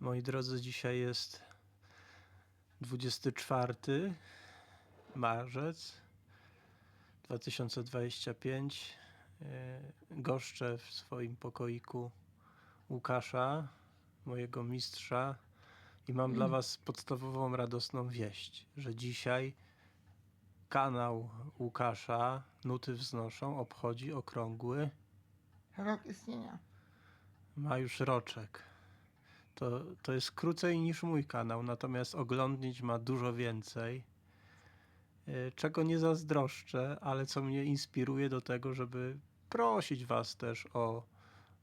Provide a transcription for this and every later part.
Moi drodzy, dzisiaj jest 24 marzec 2025. E, Goszczę w swoim pokoiku Łukasza, mojego mistrza, i mam dla Was podstawową radosną wieść, że dzisiaj kanał Łukasza Nuty Wznoszą obchodzi okrągły Rok istnienia. ma już roczek. To, to jest krócej niż mój kanał, natomiast oglądnić ma dużo więcej. e, Czego nie zazdroszczę, ale co mnie inspiruje do tego, żeby prosić Was też o,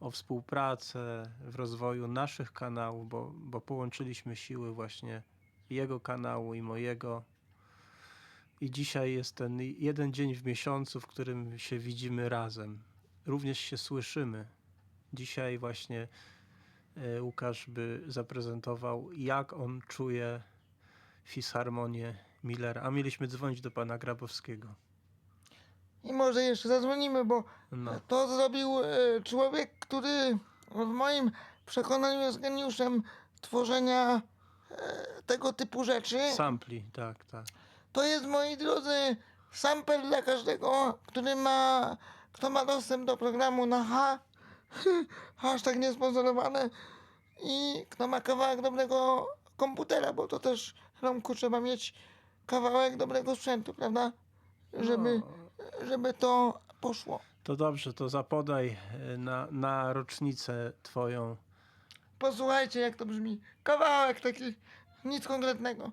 o współpracę w rozwoju naszych kanałów, bo, bo połączyliśmy siły właśnie jego kanału i mojego. I dzisiaj jest ten jeden dzień w miesiącu, w którym się widzimy razem. Również się słyszymy. Dzisiaj właśnie Łukasz by zaprezentował, jak on czuje fisharmonię Millera. A mieliśmy dzwonić do pana Grabowskiego. I może jeszcze zadzwonimy, bo No, to zrobił e, człowiek, który w moim przekonaniu jest geniuszem tworzenia e, tego typu rzeczy. sampli, tak, tak. To jest, moi drodzy, sample dla każdego, który ma, kto ma dostęp do programu na H, hashtag niesponsorowane i kto ma kawałek dobrego komputera, bo to też, Romku, trzeba mieć kawałek dobrego sprzętu, prawda? Żeby, No, żeby to poszło. to dobrze, to zapodaj e, na, na rocznicę twoją. Posłuchajcie, jak to brzmi. Kawałek taki, nic konkretnego.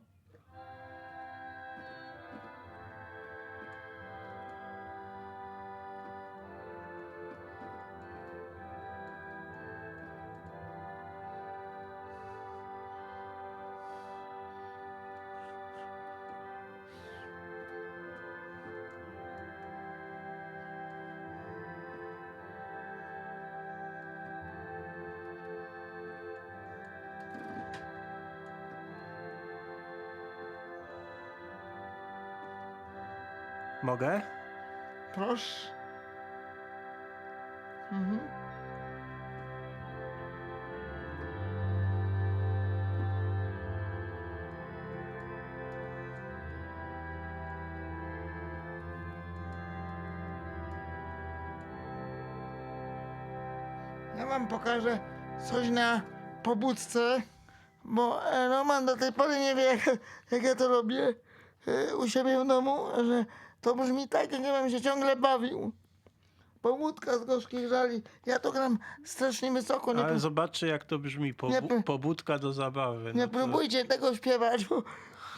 Mogę? Proszę. Mhm. Ja wam pokażę coś na pobudce, bo e, Roman do tej pory nie wie, jak, jak ja to robię e, u siebie w domu, że to brzmi tak, jakbym się ciągle bawił. Pobudka z gorzkich żali. Ja to gram strasznie wysoko. Nie, Ale pró- zobaczcie, jak to brzmi. Nie Pobu- pró- pobudka do zabawy. nie No to- próbujcie tego śpiewać, bo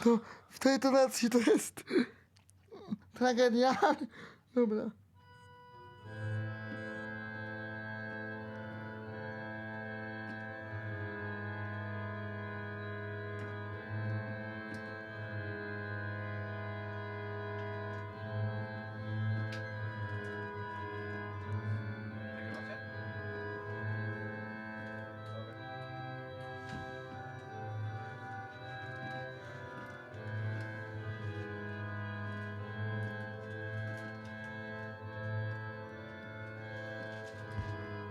to w tej tonacji to jest tragedia. Dobra.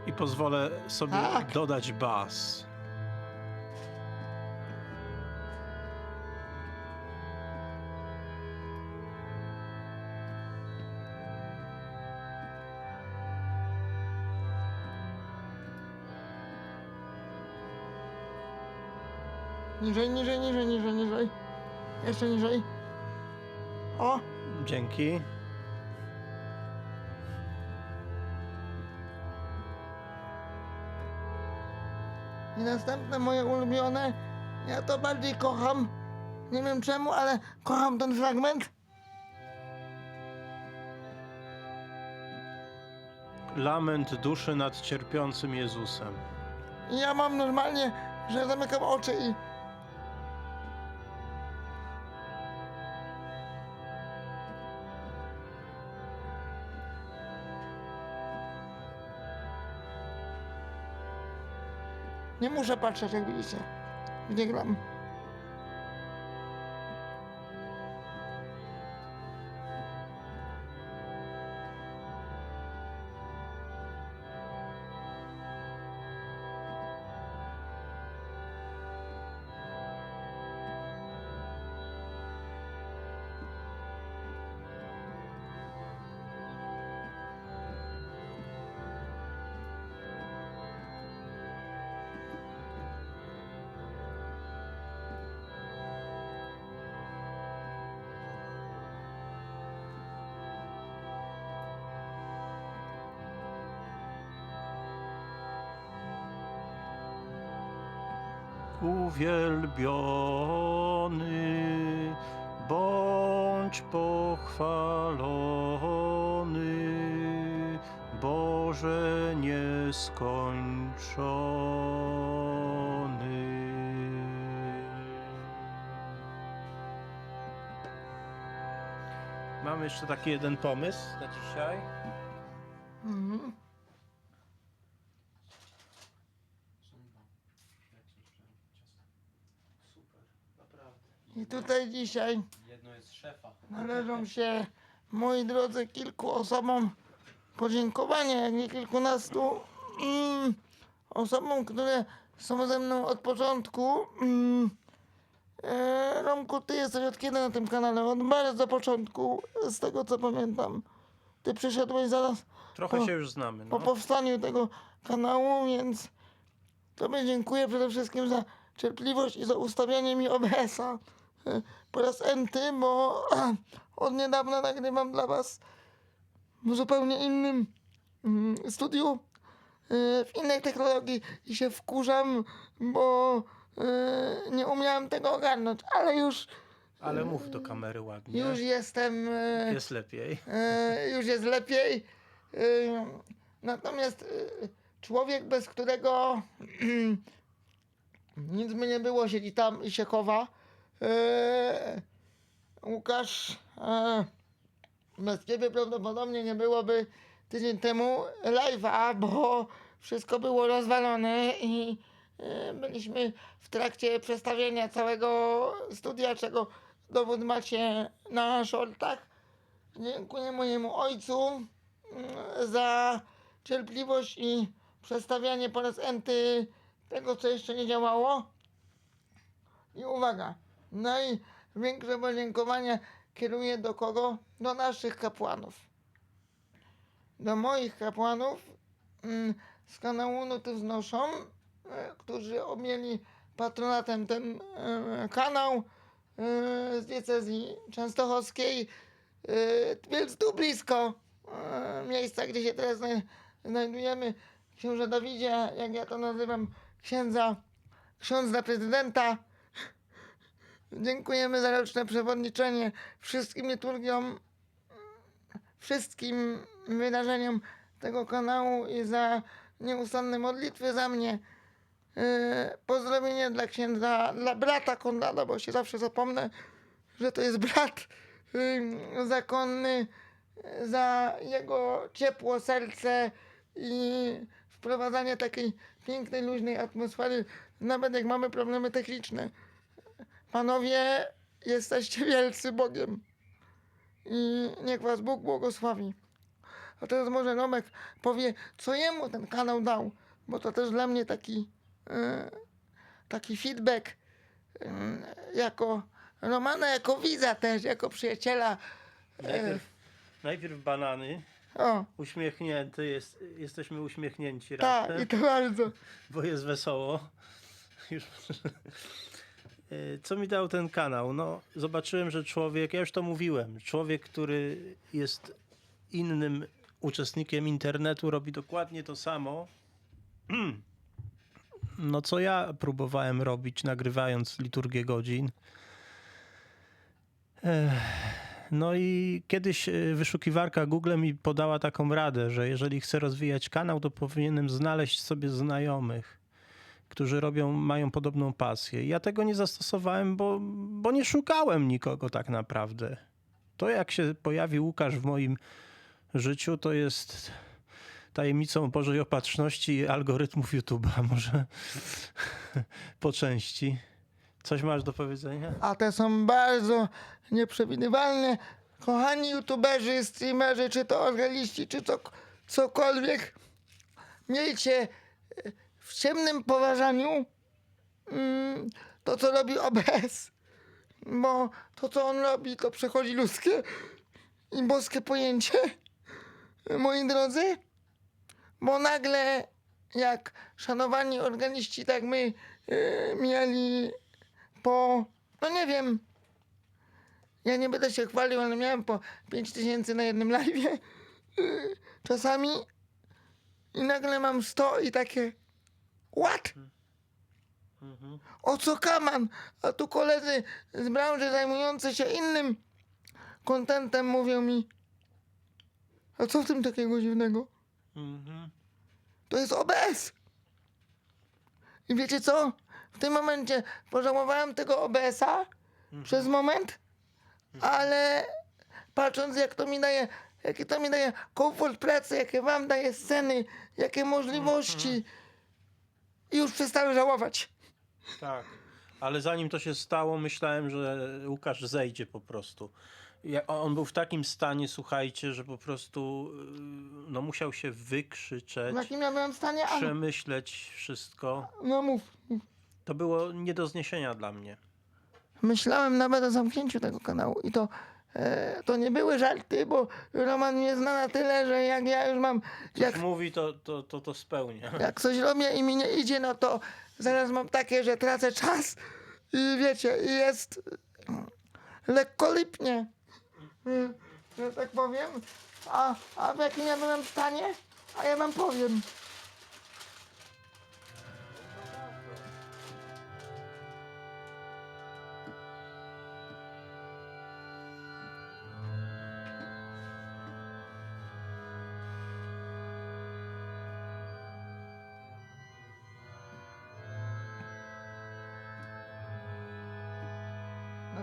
I pozwolę sobie Tak. dodać bas. Niżej, niżej, niżej, niżej, niżej. Jeszcze niżej. O, Dzięki. I następne moje ulubione, ja to bardziej kocham. Nie wiem czemu, ale kocham ten fragment. Lament duszy nad cierpiącym Jezusem. I ja mam normalnie, że zamykam oczy i. Nie muszę patrzeć, jak widzicie. Gdzie gram. Uwielbiony, bądź pochwalony, Boże nieskończony. Mamy jeszcze taki jeden pomysł na dzisiaj. Mhm. Super, naprawdę. I tutaj dzisiaj Jedno jest szefa. należą się, moi drodzy, kilku osobom podziękowania, jak nie kilkunastu mm, osobom, które są ze mną od początku. Mm, e, Romku, ty jesteś od kiedy na tym kanale? Od bardzo początku, z tego co pamiętam. Ty przyszedłeś zaraz Trochę Po- się już znamy. po No. powstaniu tego kanału, więc Tobie dziękuję przede wszystkim za cierpliwość i za ustawianie mi OBS-a po raz enty, bo od niedawna nagrywam dla Was w zupełnie innym mm, studiu, e, w innej technologii i się wkurzam, bo e, nie umiałem tego ogarnąć, ale już, Ale mów do kamery ładnie. już jestem... e, Jest lepiej. już jest lepiej. Natomiast człowiek, bez którego nic by nie było, siedzi tam i się chowa. E, Łukasz, bez ciebie prawdopodobnie nie byłoby tydzień temu live'a, bo wszystko było rozwalone i e, byliśmy w trakcie przestawienia całego studia, czego dowód macie na shortach. Dziękuję mojemu ojcu mm, za cierpliwość i przestawianie po raz enty tego, co jeszcze nie działało. I uwaga, największe podziękowania kieruję do kogo? Do naszych kapłanów. Do moich kapłanów mm, z kanału Nuty Wznoszą, e, którzy objęli patronatem ten e, kanał e, z diecezji częstochowskiej. Więc tu blisko miejsca, gdzie się teraz zna- znajdujemy, księże Dawidzie, jak ja to nazywam, księdza, ksiądza prezydenta. Dziękujemy za roczne przewodniczenie wszystkim liturgiom, wszystkim wydarzeniom tego kanału i za nieustanne modlitwy za mnie. Yy, pozdrowienie dla księdza, dla brata Konrada, bo się zawsze zapomnę, że to jest brat ym, zakonny, za jego ciepło serce i wprowadzanie takiej pięknej, luźnej atmosfery, nawet jak mamy problemy techniczne. Panowie, jesteście wielcy Bogiem i niech was Bóg błogosławi. A teraz może Romek powie, co jemu ten kanał dał, bo to też dla mnie taki, y, taki feedback y, jako Romana, jako widza też, jako przyjaciela. Najpierw, najpierw banany. O, Uśmiechnięty jest, jesteśmy uśmiechnięci tak, razem, i to bardzo. bo jest wesoło. Już. Y, Co mi dał ten kanał? No, zobaczyłem, że człowiek, ja już to mówiłem, człowiek, który jest innym uczestnikiem internetu, robi dokładnie to samo. No, co ja próbowałem robić, nagrywając liturgię godzin. No i kiedyś y, wyszukiwarka Google mi podała taką radę, że jeżeli chcę rozwijać kanał, to powinienem znaleźć sobie znajomych, którzy robią, mają podobną pasję. Ja tego nie zastosowałem, bo, bo nie szukałem nikogo tak naprawdę. To jak się pojawi Łukasz w moim życiu, to jest tajemnicą Bożej Opatrzności algorytmów YouTube'a, może po części. Coś masz do powiedzenia? A te są bardzo nieprzewidywalne. Kochani youtuberzy, streamerzy, czy to orgaliści, czy to cokolwiek, miejcie w ciemnym poważaniu mm, to, co robi OBS. Bo to, co on robi, to przechodzi ludzkie i boskie pojęcie, moi drodzy. Bo nagle, jak szanowani organiści, tak my e, mieli po, no nie wiem, ja nie będę się chwalił, ale miałem po 5 tysięcy na jednym live. Czasami i nagle mam 100 i takie, what? O co kaman? A tu koledzy z branży zajmujący się innym kontentem mówią mi. A co w tym takiego dziwnego? To jest OBS. I wiecie co? W tym momencie pożałowałem tego OBS-a przez moment, ale patrząc jak to mi daje, jaki to mi daje komfort pracy, jakie wam daje sceny, jakie możliwości, już przestałem żałować. Tak. Ale zanim to się stało, myślałem, że Łukasz zejdzie po prostu. Ja, on był w takim stanie, słuchajcie, że po prostu yy, no, musiał się wykrzyczeć, W jakim ja byłem stanie? A, przemyśleć wszystko. no mów. To było nie do zniesienia dla mnie. Myślałem nawet o zamknięciu tego kanału i to, e, to nie były żarty, bo Roman mnie zna na tyle, że jak ja już mam, jak, Jak mówi, to, to, to, to spełnia. jak coś robię i mi nie idzie, no to zaraz mam takie, że tracę czas i wiecie, i jest lekko lipnie, y, że tak powiem. A, a w jakim ja byłem stanie? A ja wam powiem.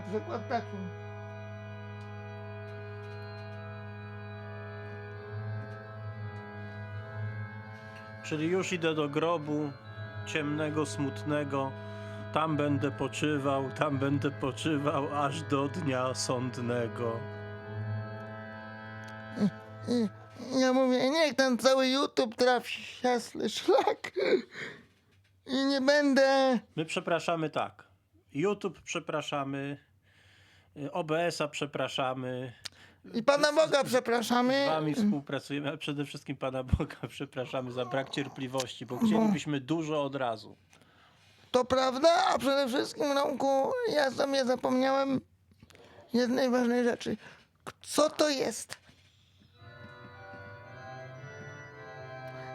Przykład takim. Czyli już idę do grobu ciemnego, smutnego. Tam będę poczywał, tam będę poczywał aż do dnia sądnego. Ja mówię, niech ten cały YouTube trafi jasny szlak. I nie będę. My przepraszamy tak. YouTube przepraszamy. Y, OBS-a przepraszamy. I Pana Boga przepraszamy. Z wami współpracujemy, ale przede wszystkim Pana Boga przepraszamy za brak cierpliwości, bo chcielibyśmy dużo od razu. To prawda, a przede wszystkim, Romku, ja sobie zapomniałem jednej ważnej rzeczy. Co to jest?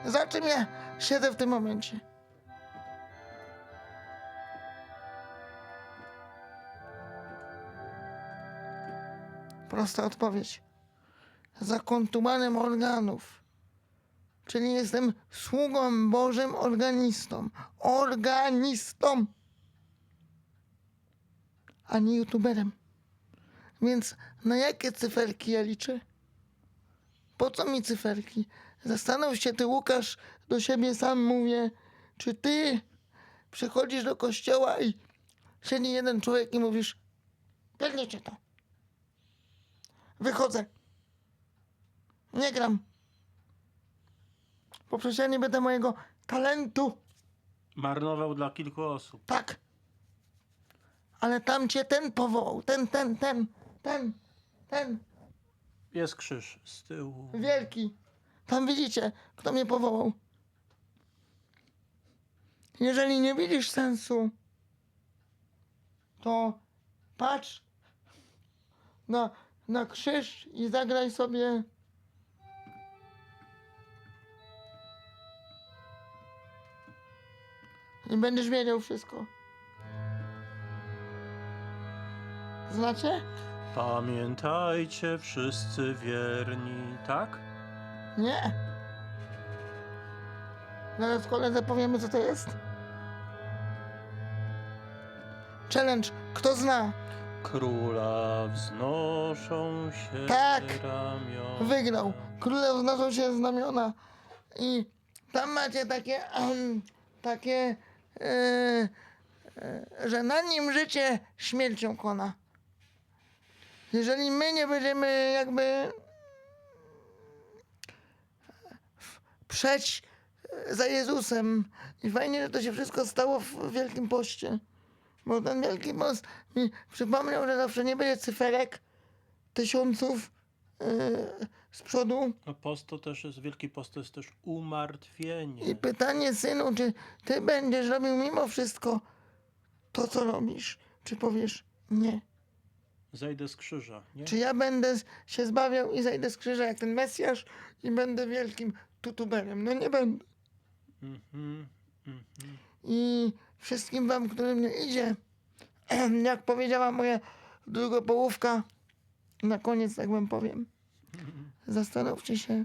Za czym ja siedzę w tym momencie? Prosta odpowiedź. Za kontumanem organów. Czyli jestem sługą Bożym organistą. Organistą! A nie youtuberem. Więc na jakie cyferki ja liczę? Po co mi cyferki? Zastanów się ty, Łukasz, do siebie sam mówię, czy ty przychodzisz do kościoła i siedzi jeden człowiek i mówisz, pierdolcie to. Wychodzę. Nie gram. Bo przecież ja nie będę mojego talentu. Marnował dla kilku osób. Tak. Ale tam cię ten powołał. Ten, ten, ten, ten, ten. Jest krzyż z tyłu. Wielki. Tam widzicie, kto mnie powołał. Jeżeli nie widzisz sensu, to patrz na, na krzyż i zagraj sobie. I będziesz wiedział wszystko. Znacie? Pamiętajcie wszyscy wierni, tak? Nie. Zaraz koledze powiemy, co to jest. Challenge. Kto zna? Króla wznoszą się Tak. ramiona. Wygrał. Króle wznoszą się znamiona. I tam macie takie, em, takie, e, e, że na nim życie śmiercią kona. Jeżeli my nie będziemy jakby przeć za Jezusem i fajnie, że to się wszystko stało w Wielkim Poście. Bo ten Wielki Post przypomniał, że zawsze nie będzie cyferek, tysiąców e, z przodu. No post to też jest, wielki post to jest też umartwienie. I pytanie, synu, czy ty będziesz robił mimo wszystko to, co robisz? Czy powiesz nie? Zejdę z krzyża, nie? Czy ja będę się zbawiał i zejdę z krzyża jak ten Mesjasz i będę wielkim tutuberem? No nie będę. Mhm, mhm. I wszystkim wam, którym nie idzie, jak powiedziała moja drugopołówka, na koniec tak wam powiem, zastanówcie się,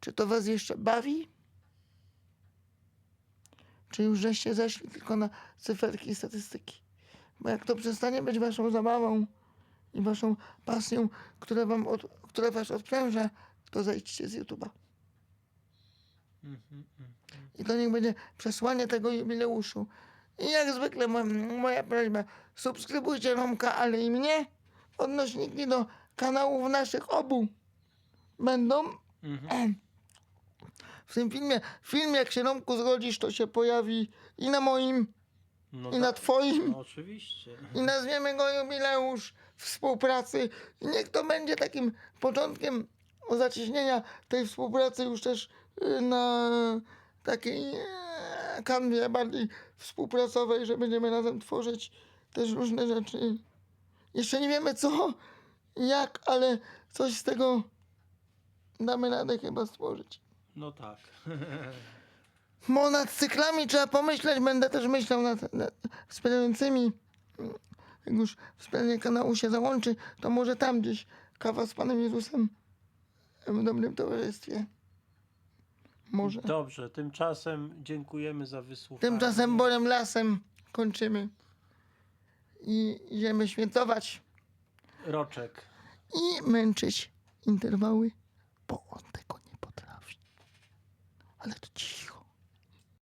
czy to was jeszcze bawi, czy już żeście zeszli tylko na cyferki i statystyki. Bo jak to przestanie być waszą zabawą i waszą pasją, która, wam od, która was odpręża, to zejdźcie z YouTube'a. Mhm, mhm. I to niech będzie przesłanie tego jubileuszu. I jak zwykle moja, prośba, subskrybujcie Romka, ale i mnie. Odnośniki do kanałów naszych obu będą Mhm. w tym filmie. Film jak się Romku zgodzisz, to się pojawi i na moim, No i na tak, twoim. no oczywiście. I nazwiemy go jubileusz współpracy. I niech to będzie takim początkiem zacieśnienia tej współpracy już też y, na takiej kanwie bardziej współpracowej, że będziemy razem tworzyć też różne rzeczy. Jeszcze nie wiemy co, jak, ale coś z tego damy radę chyba stworzyć. No tak. Bo nad cyklami trzeba pomyśleć, będę też myślał nad, nad wspierającymi. Jak już wspieranie kanału się załączy, to może tam gdzieś kawa z Panem Jezusem w dobrym towarzystwie. Może. Dobrze, tymczasem dziękujemy za wysłuchanie. Tymczasem Borem Lasem kończymy. I idziemy świętować Roczek. i męczyć interwały, bo on tego nie potrafi. Ale to cicho.